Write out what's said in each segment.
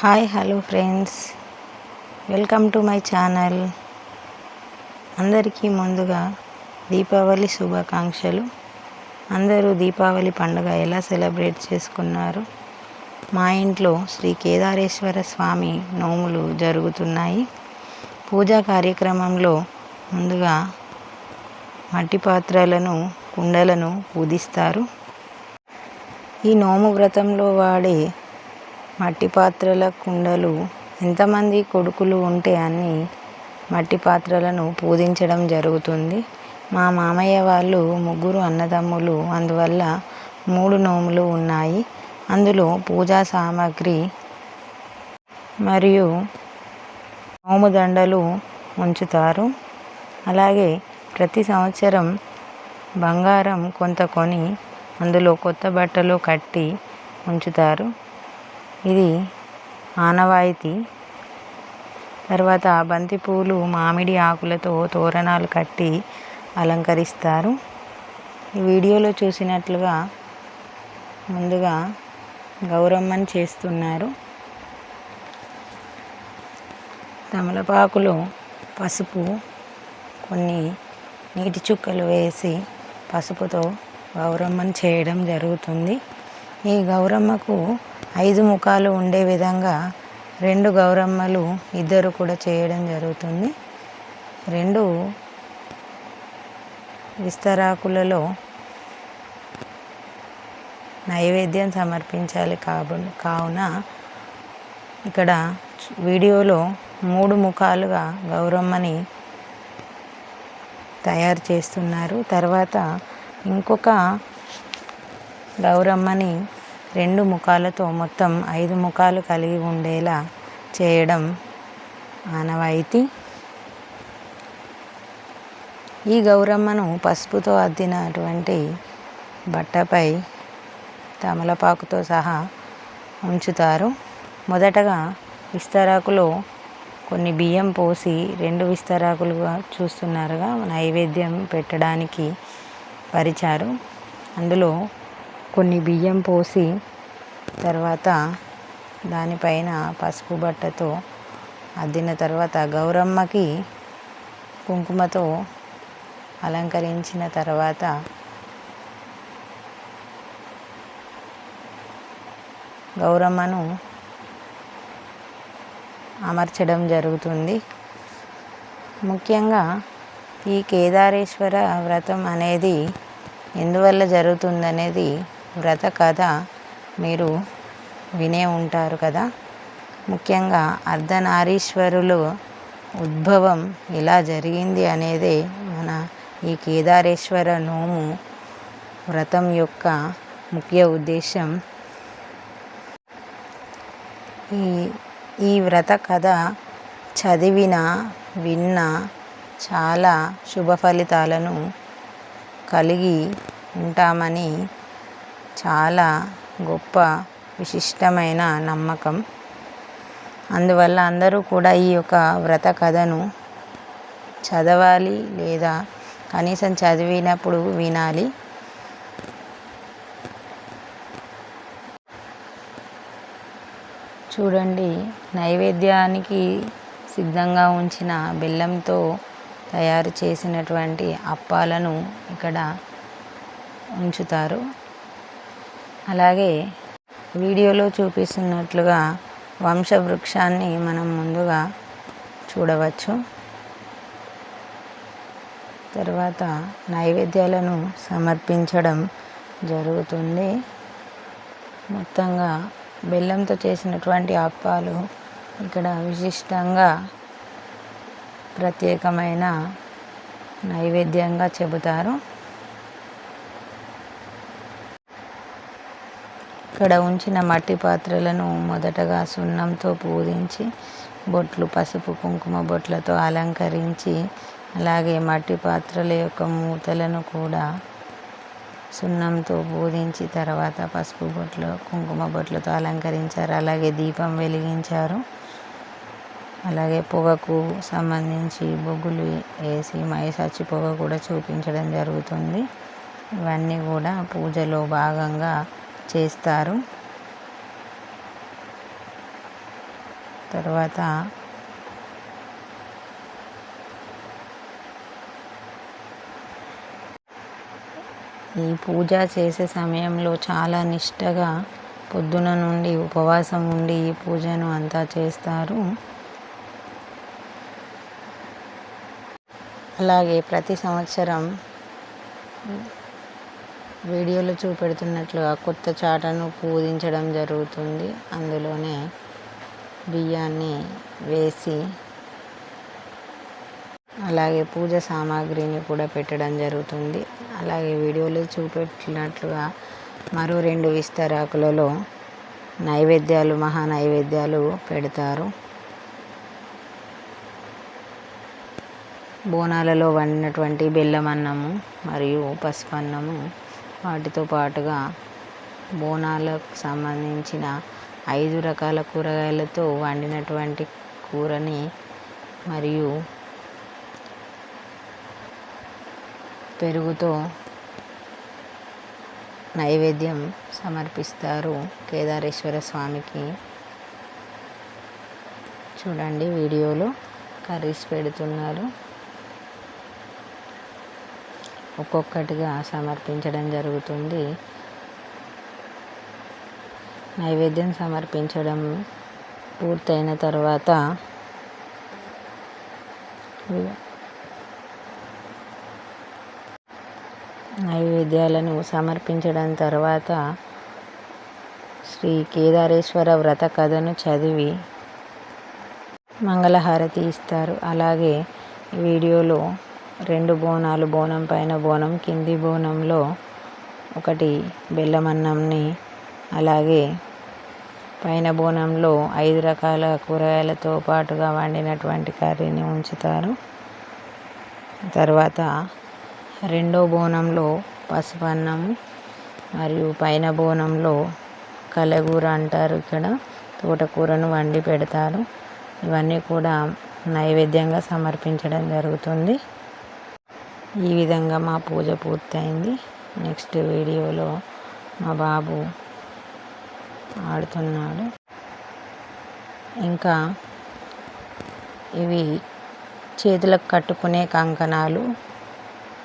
Hi hello friends. Welcome to my channel. అందరికీ ముందుగా దీపావళి శుభాకాంక్షలు. అందరూ దీపావళి పండుగ ఎలా సెలబ్రేట్ చేసుకున్నారు? మా ఇంట్లో శ్రీ కేదారేశ్వర స్వామి నోములు జరుగుతున్నాయి. పూజా కార్యక్రమంలో ముందుగా మట్టి పాత్రలను కుండలను పూజిస్తారు. ఈ నోము వ్రతంలో వాడే మట్టి పాత్రల కుండలు ఎంతమంది కొడుకులు ఉంటే అన్ని మట్టి పాత్రలను పూజించడం జరుగుతుంది. మా మామయ్య వాళ్ళు ముగ్గురు అన్నదమ్ములు అందువల్ల మూడు నోములు ఉన్నాయి. అందులో పూజా సామాగ్రి మరియు నోముదండలు ఉంచుతారు. అలాగే ప్రతి సంవత్సరం బంగారం కొంత కొని అందులో కొత్త బట్టలు కట్టి ఉంచుతారు. ఇది ఆనవాయితీ. తర్వాత బంతిపూలు మామిడి ఆకులతో తోరణాలు కట్టి అలంకరిస్తారు. ఈ వీడియోలో చూసినట్లుగా ముందుగా గౌరమ్మని చేస్తున్నారు. తమలపాకులో పసుపు కొన్ని నీటి చుక్కలు వేసి పసుపుతో గౌరమ్మను చేయడం జరుగుతుంది. ఈ గౌరమ్మకు ఐదు ముఖాలు ఉండే విధంగా రెండు గౌరమ్మలు ఇద్దరు కూడా చేయడం జరుగుతుంది. రెండు విస్తరాకులలో నైవేద్యం సమర్పించాలి కాబ కావున ఇక్కడ వీడియోలో మూడు ముఖాలుగా గౌరమ్మని తయారు చేస్తున్నారు. తర్వాత ఇంకొక గౌరమ్మని రెండు ముఖాలతో మొత్తం ఐదు ముఖాలు కలిగి ఉండేలా చేయడం ఆనవాయితీ. ఈ గౌరమ్మను పసుపుతో అద్దినటువంటి బట్టపై తమలపాకుతో సహా ఉంచుతారు. మొదటగా విస్తరాకులో కొన్ని బియ్యం పోసి రెండు విస్తరాకులుగా చూస్తున్నారుగా నైవేద్యం పెట్టడానికి పరిచారు. అందులో కొన్ని బియ్యం పోసి తర్వాత దానిపైన పసుపు బట్టతో అద్దిన తర్వాత గౌరమ్మకి కుంకుమతో అలంకరించిన తర్వాత గౌరమ్మను అమర్చడం జరుగుతుంది. ముఖ్యంగా ఈ కేదారేశ్వర వ్రతం అనేది ఎందువల్ల జరుగుతుందనేది వ్రత కథ మీరు వినే ఉంటారు కదా. ముఖ్యంగా అర్ధనారీశ్వరులు ఉద్భవం ఇలా జరిగింది అనేది మన ఈ కేదారేశ్వర నోము వ్రతం యొక్క ముఖ్య ఉద్దేశం ఈ ఈ వ్రత కథ చదివిన విన్న చాలా శుభ ఫలితాలను కలిగి ఉంటామని చాలా గొప్ప విశిష్టమైన నమ్మకం. అందువల్ల అందరూ కూడా ఈ యొక్క వ్రత కథను చదవాలి లేదా కనీసం చదివినప్పుడు వినాలి. చూడండి నైవేద్యానికి సిద్ధంగా ఉంచిన బెల్లంతో తయారు చేసినటువంటి అప్పాలను ఇక్కడ ఉంచుతారు. అలాగే వీడియోలో చూపిస్తున్నట్లుగా వంశవృక్షాన్ని మనం ముందుగా చూడవచ్చు. తర్వాత నైవేద్యాలను సమర్పించడం జరుగుతుంది. మొత్తంగా బెల్లంతో చేసినటువంటి అప్పాలు ఇక్కడ విశిష్టంగా ప్రత్యేకమైన నైవేద్యంగా చెబుతారు. ఇక్కడ ఉంచిన మట్టి పాత్రలను మొదటగా సున్నంతో పూజించి బొట్లు పసుపు కుంకుమ బొట్లతో అలంకరించి అలాగే మట్టి పాత్రల యొక్క మూతలను కూడా సున్నంతో పూజించి తర్వాత పసుపు బొట్లు కుంకుమ బొట్లతో అలంకరించారు. అలాగే దీపం వెలిగించారు. అలాగే పొగకు సంబంధించి బొగ్గులు వేసి మైసాచి పొగ కూడా చూపించడం జరుగుతుంది. ఇవన్నీ కూడా పూజలో భాగంగా చేస్తారు. తర్వాత ఈ పూజ చేసే సమయంలో చాలా నిష్టగా పొద్దున నుండి ఉపవాసం ఉండి ఈ పూజను అంతా చేస్తారు. అలాగే ప్రతి సంవత్సరం వీడియోలో చూపెడుతున్నట్లుగా కొత్త చాటను పూజించడం జరుగుతుంది. అందులోనే బియ్యాన్ని వేసి అలాగే పూజ సామాగ్రిని కూడా పెట్టడం జరుగుతుంది. అలాగే వీడియోలో చూపెట్టినట్లుగా మరో రెండు విస్తరాకులలో నైవేద్యాలు మహా నైవేద్యాలు పెడతారు. బోనాలలో వండినటువంటి బెల్లం అన్నము మరియు పసుపు అన్నము వాటితో పాటుగా బోనాలకు సంబంధించిన ఐదు రకాల కూరగాయలతో వండినటువంటి కూరని మరియు పెరుగుతో నైవేద్యం సమర్పిస్తారు కేదారేశ్వర స్వామికి. చూడండి వీడియోలో కర్రీస్ పెడుతున్నారు. ఒక్కొక్కటిగా సమర్పించడం జరుగుతుంది. నైవేద్యం సమర్పించడం పూర్తయిన తర్వాత నైవేద్యాలను సమర్పించడం తర్వాత శ్రీ కేదారేశ్వర వ్రత కథను చదివి మంగళహారతి ఇస్తారు. అలాగే వీడియోలో రెండు బోనాలు బోనం పైన బోనం కింది బోనంలో ఒకటి బెల్లమన్నంని అలాగే పైన బోనంలో ఐదు రకాల కూరగాయలతో పాటుగా వండినటువంటి కర్రీని ఉంచుతారు. తర్వాత రెండో బోనంలో పసుపు అన్నం మరియు పైన బోనంలో కలగూర అంటారు ఇక్కడ. తోటకూరను వండి పెడతారు. ఇవన్నీ కూడా నైవేద్యంగా సమర్పించడం జరుగుతుంది. ఈ విధంగా మా పూజ పూర్తయింది. నెక్స్ట్ వీడియోలో మా బాబు ఆడుతున్నాడు. ఇంకా ఇవి చేతులకు కట్టుకునే కంకణాలు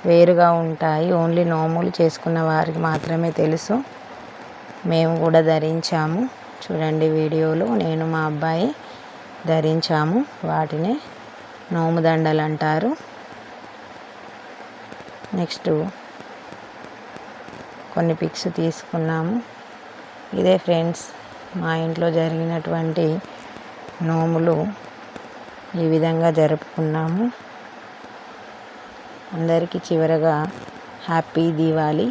వేరుగా ఉంటాయి. ఓన్లీ నోములు చేసుకున్న వారికి మాత్రమే తెలుసు. మేము కూడా ధరించాము. చూడండి వీడియోలో నేను మా అబ్బాయి ధరించాము. వాటిని నోము దండలు అంటారు నెక్స్ట్ కొన్ని పిక్స్ తీసుకున్నాము. ఇదే ఫ్రెండ్స్ మా ఇంట్లో జరిగినటువంటి నోములు ఈ విధంగా జరుపుకున్నాము. అందరికీ చివరగా హ్యాపీ దీవాలి